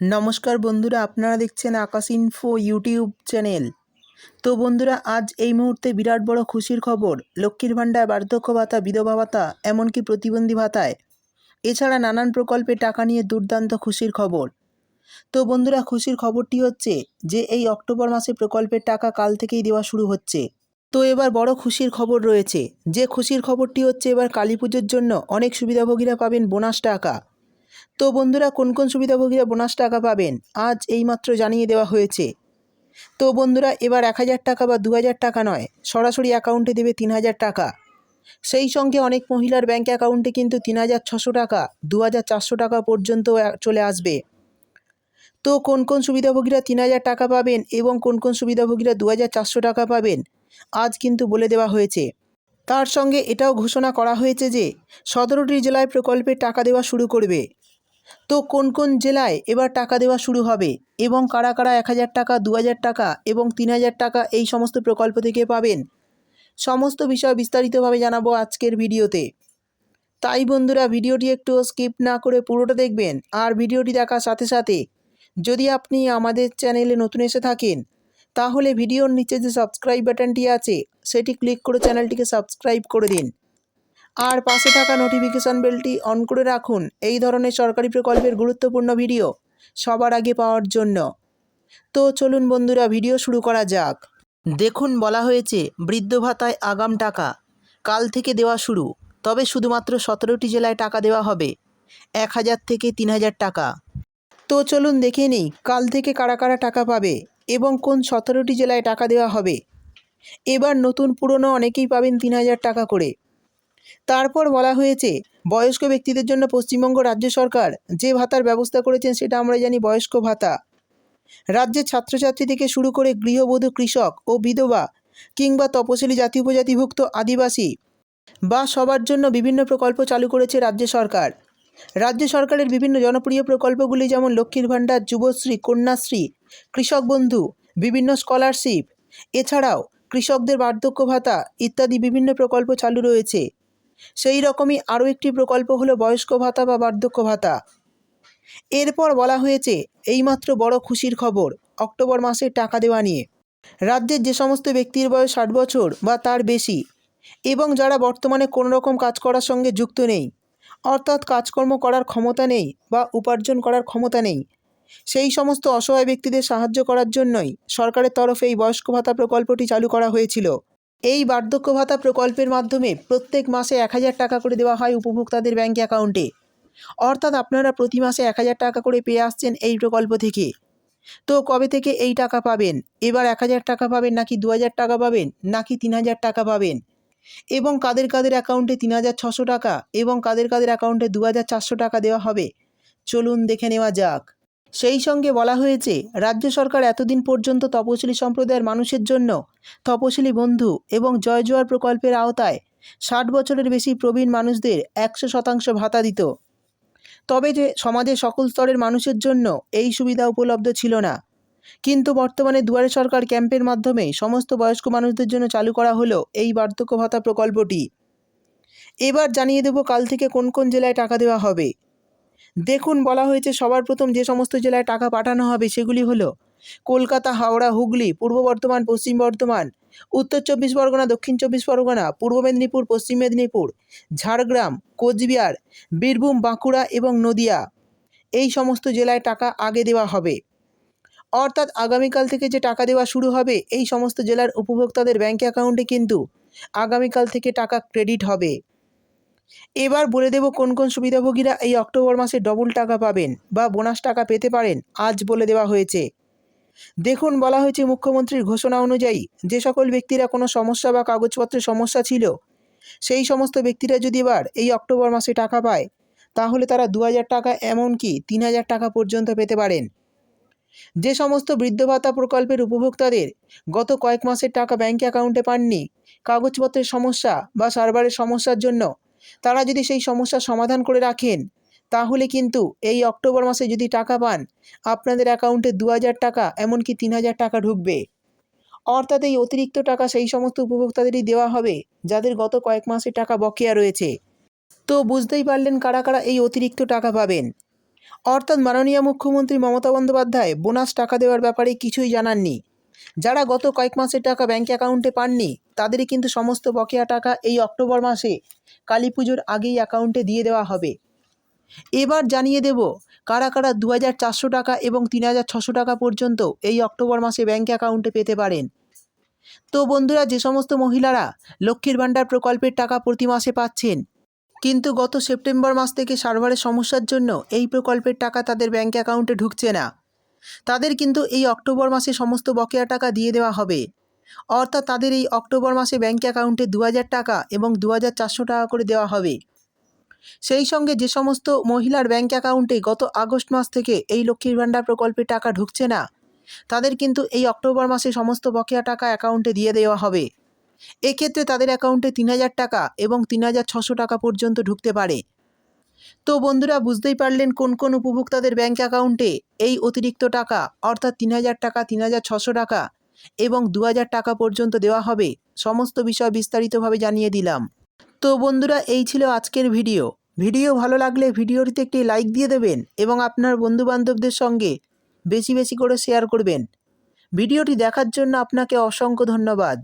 নমস্কার বন্ধুরা, আপনারা দেখছেন আকাশ ইনফো ইউটিউব চ্যানেল তো বন্ধুরা, আজ এই মুহূর্তে বিরাট বড় খুশির খবর, লক্ষ্মীর ভাণ্ডার, বার্ধক্য ভাতা, বিধবা ভাতা, এমনকি প্রতিবন্ধী ভাতায়। এছাড়া নানান প্রকল্পে টাকা নিয়ে দুর্দান্ত খুশির খবর। তো বন্ধুরা, খুশির খবরটি হচ্ছে যে, এই অক্টোবর মাসে প্রকল্পের টাকা কাল থেকেই দেওয়া শুরু হচ্ছে। তো এবার বড় খুশির খবর রয়েছে। যে খুশির খবরটি হচ্ছে, এবার কালী পুজোর জন্য অনেক সুবিধাভোগীরা পাবেন বোনাস টাকা। তো বন্ধুরা, কোন কোন সুবিধাভোগীরা বোনাস টাকা পাবেন? আজ এইমাত্র জানিয়ে দেওয়া হয়েছে। তো বন্ধুরা, এবার এক হাজার টাকা বা দু হাজার টাকা নয়, সরাসরি অ্যাকাউন্টে দেবে তিন হাজার টাকা। সেই সঙ্গে অনেক মহিলার ব্যাঙ্ক অ্যাকাউন্টে কিন্তু তিন হাজার ছশো টাকা, দু হাজার চারশো টাকা পর্যন্ত চলে আসবে। তো কোন কোন সুবিধাভোগীরা তিন হাজার টাকা পাবেন এবং কোন কোন সুবিধাভোগীরা দু হাজার চারশো টাকা পাবেন, আজ কিন্তু বলে দেওয়া হয়েছে। তার সঙ্গে এটাও ঘোষণা করা হয়েছে যে, সতেরোটি জেলায় প্রকল্পের টাকা দেওয়া শুরু করবে। তো কোন কোন জেলায় এবার টাকা দেওয়া শুরু হবে? এবং কারা কারা এক হাজার টাকা, দু হাজার টাকা এবং তিন হাজার টাকা এই সমস্ত প্রকল্প থেকে পাবেন? সমস্ত বিষয় বিস্তারিতভাবে জানাব আজকের ভিডিওতে। তাই বন্ধুরা, ভিডিওটি একটু স্কিপ না করে পুরোটা দেখবেন আর ভিডিওটি দেখার সাথে সাথে যদি আপনি আমাদের চ্যানেলে নতুন এসে থাকেন, তাহলে ভিডিওর নিচে যে সাবস্ক্রাইব বাটনটি আছে, সেটি ক্লিক করে চ্যানেলটিকে সাবস্ক্রাইব করে দিন। আর পাশে থাকা নোটিফিকেশান বেলটি অন করে রাখুন। এই ধরনের সরকারি প্রকল্পের গুরুত্বপূর্ণ ভিডিও সবার আগে পাওয়ার জন্য। তো চলুন বন্ধুরা ভিডিও শুরু করা যাক। দেখুন, বলা হয়েছে, বৃদ্ধ ভাতায় আগাম টাকা। কাল থেকে দেওয়া শুরু। তবে শুধুমাত্র সতেরোটি জেলায় টাকা দেওয়া হবে। এক হাজার থেকে তিন হাজার টাকা। তো চলুন দেখে নিই, কাল থেকে কারা কারা টাকা পাবে এবং কোন সতেরোটি জেলায় টাকা দেওয়া হবে। এবার নতুন পুরনো অনেকেই পাবেন তিন হাজার টাকা করে। তারপর বলা হয়েছে, বয়স্ক ব্যক্তিদের জন্য পশ্চিমবঙ্গ রাজ্য সরকার যে ভাতার ব্যবস্থা করেছেন সেটা আমরা জানি বয়স্ক ভাতা। রাজ্যের ছাত্রছাত্রী থেকে শুরু করে গৃহবধূ কৃষক ও বিধবা কিংবা তপশিলি জাতি উপজাতিভুক্ত আদিবাসী বা সবার জন্য বিভিন্ন প্রকল্প চালু করেছে রাজ্য সরকার। রাজ্য সরকারের বিভিন্ন জনপ্রিয় প্রকল্পগুলি যেমন লক্ষ্মীর ভাণ্ডার, যুবশ্রী, কন্যাশ্রী, কৃষক বন্ধু, বিভিন্ন স্কলারশিপ, এছাড়াও কৃষকদের বার্ধক্য ভাতা ইত্যাদি বিভিন্ন প্রকল্প চালু রয়েছে। সেই রকমই আরও একটি প্রকল্প হলো বয়স্ক ভাতা বা বার্ধক্য ভাতা। এরপর বলা হয়েছে, এইমাত্র বড় খুশির খবর, অক্টোবর মাসে টাকা দেওয়া নিয়ে। রাজ্যের যে সমস্ত ব্যক্তির বয়স ষাট বছর বা তার বেশি এবং যারা বর্তমানে কোনো রকম কাজ করার সঙ্গে যুক্ত নেই, অর্থাৎ কাজকর্ম করার ক্ষমতা নেই বা উপার্জন করার ক্ষমতা নেই, সেই সমস্ত অসহায় ব্যক্তিদের সাহায্য করার জন্যই সরকারের তরফে এই বয়স্ক ভাতা প্রকল্পটি চালু করা হয়েছিল। এই বার্ধক্য ভাতা প্রকল্পের মাধ্যমে প্রত্যেক মাসে এক হাজার টাকা করে দেওয়া হয় উপভোক্তাদের ব্যাঙ্ক অ্যাকাউন্টে। অর্থাৎ আপনারা প্রতি মাসে এক হাজার টাকা করে পেয়ে আসছেন এই প্রকল্প থেকে। তো কবে থেকে এই টাকা পাবেন? এবার এক হাজার টাকা পাবেন নাকি দু হাজার টাকা পাবেন? নাকি তিন হাজার টাকা পাবেন? এবং কাদের কাদের অ্যাকাউন্টে তিন হাজার ছশো টাকা? এবং কাদের কাদের অ্যাকাউন্টে দু হাজার চারশো টাকা দেওয়া হবে? চলুন দেখে নেওয়া যাক। সেই সঙ্গে বলা হয়েছে, রাজ্য সরকার এতদিন পর্যন্ত তপশিলি সম্প্রদায়ের মানুষের জন্য তপশিলি বন্ধু এবং জয় জোয়ার প্রকল্পের আওতায় ষাট বছরের বেশি প্রবীণ মানুষদের একশো শতাংশ ভাতা দিত। তবে যে সমাজের সকল স্তরের মানুষের জন্য এই সুবিধা উপলব্ধ ছিল না। কিন্তু বর্তমানে দুয়ারে সরকার ক্যাম্পের মাধ্যমে সমস্ত বয়স্ক মানুষদের জন্য চালু করা হলো এই বার্ধক্য ভাতা প্রকল্পটি। এবার জানিয়ে দেব কাল থেকে কোন কোন জেলায় টাকা দেওয়া হবে। দেখুন বলা হয়েছে সবার প্রথম যে সমস্ত জেলায় টাকা পাঠানো হবে সেগুলি হলো কলকাতা, হাওড়া, হুগলি, পূর্ব বর্ধমান, পশ্চিম বর্ধমান, উত্তর চব্বিশ পরগনা, দক্ষিণ চব্বিশ পরগনা, পূর্ব মেদিনীপুর, পশ্চিম মেদিনীপুর, ঝাড়গ্রাম, কোচবিহার, বীরভূম, বাঁকুড়া এবং নদিয়া। এই সমস্ত জেলায় টাকা আগে দেওয়া হবে। অর্থাৎ আগামীকাল থেকে যে টাকা দেওয়া শুরু হবে, এই সমস্ত জেলার উপভোক্তাদের ব্যাঙ্ক অ্যাকাউন্টে কিন্তু আগামীকাল থেকে টাকা ক্রেডিট হবে। এবার বলে দেব কোন কোন সুবিধাভোগীরা এই অক্টোবর মাসে ডবল টাকা পাবেন বা বোনাস টাকা পেতে পারেন, আজ বলে দেওয়া হয়েছে। দেখুন, বলা হয়েছে মুখ্যমন্ত্রীর ঘোষণা অনুযায়ী যে সকল ব্যক্তিরা কোনো সমস্যা বা কাগজপত্রের সমস্যা ছিল, সেই সমস্ত ব্যক্তিরা যদি এবার এই অক্টোবর মাসে টাকা পায়, তাহলে তারা দু হাজার টাকা এমনকি তিন হাজার টাকা পর্যন্ত পেতে পারেন। যে সমস্ত বৃদ্ধ ভাতা প্রকল্পের উপভোক্তাদের গত কয়েক মাসের টাকা ব্যাঙ্ক অ্যাকাউন্টে পাননি, কাগজপত্রের সমস্যা বা সার্ভারের সমস্যার জন্য তারা যদি সেই সমস্যার সমাধান করে রাখেন, তাহলে কিন্তু এই অক্টোবর মাসে যদি টাকা পান, আপনাদের অ্যাকাউন্টে দু হাজার টাকা, এমনকি তিন হাজার টাকা ঢুকবে। অর্থাৎ এই অতিরিক্ত টাকা সেই সমস্ত উপভোক্তাদেরই দেওয়া হবে, যাদের গত কয়েক মাসে টাকা বকেয়া রয়েছে। তো বুঝতেই পারলেন কারা কারা এই অতিরিক্ত টাকা পাবেন। অর্থাৎ মাননীয় মুখ্যমন্ত্রী মমতা বন্দ্যোপাধ্যায়, বোনাস টাকা দেওয়ার ব্যাপারে কিছুই জানাননি। যারা গত কয়েক মাসের টাকা ব্যাঙ্ক অ্যাকাউন্টে পাননি, তাদেরই কিন্তু সমস্ত বকেয়া টাকা এই অক্টোবর মাসে কালী পুজোর আগেই অ্যাকাউন্টে দিয়ে দেওয়া হবে। এবার জানিয়ে দেব, কারা কারা দু হাজার চারশো টাকা এবং তিন টাকা পর্যন্ত এই অক্টোবর মাসে ব্যাঙ্ক অ্যাকাউন্টে পেতে পারেন। তো বন্ধুরা, যে সমস্ত মহিলারা লক্ষ্মীর ভাণ্ডার প্রকল্পের টাকা প্রতি মাসে পাচ্ছেন, কিন্তু গত সেপ্টেম্বর মাস থেকে সার্ভারের সমস্যার জন্য এই প্রকল্পের টাকা তাদের ব্যাঙ্ক অ্যাকাউন্টে ঢুকছে না। তাদের কিন্তু এই অক্টোবর মাসে সমস্ত বকেয়া টাকা দিয়ে দেওয়া হবে। অর্থাৎ তাদের এই অক্টোবর মাসে ব্যাঙ্ক অ্যাকাউন্টে দু হাজার টাকা এবং দু হাজার চারশো টাকা করে দেওয়া হবে। সেই সঙ্গে যে সমস্ত মহিলার ব্যাঙ্ক অ্যাকাউন্টে গত আগস্ট মাস থেকে এই লক্ষ্মীর ভাণ্ডার প্রকল্পের টাকা ঢুকছে না, তাদের কিন্তু এই অক্টোবর মাসে সমস্ত বকেয়া টাকা অ্যাকাউন্টে দিয়ে দেওয়া হবে। এক্ষেত্রে তাদের অ্যাকাউন্টে তিন হাজার টাকা এবং তিন টাকা পর্যন্ত ঢুকতে পারে। তো বন্ধুরা বুঝতেই পারলেন কোন কোন উপভোক্তাদের ব্যাঙ্ক অ্যাকাউন্টে এই অতিরিক্ত টাকা, অর্থাৎ তিন হাজার টাকা, তিন হাজার ছশো টাকা এবং দু হাজার টাকা পর্যন্ত দেওয়া হবে, সমস্ত বিষয় বিস্তারিতভাবে জানিয়ে দিলাম। তো বন্ধুরা, এই ছিল আজকের ভিডিও ভিডিও ভালো লাগলে ভিডিওটিতে একটি লাইক দিয়ে দেবেন এবং আপনার বন্ধুবান্ধবদের সঙ্গে বেশি বেশি করে শেয়ার করবেন। ভিডিওটি দেখার জন্য আপনাকে অসংখ্য ধন্যবাদ।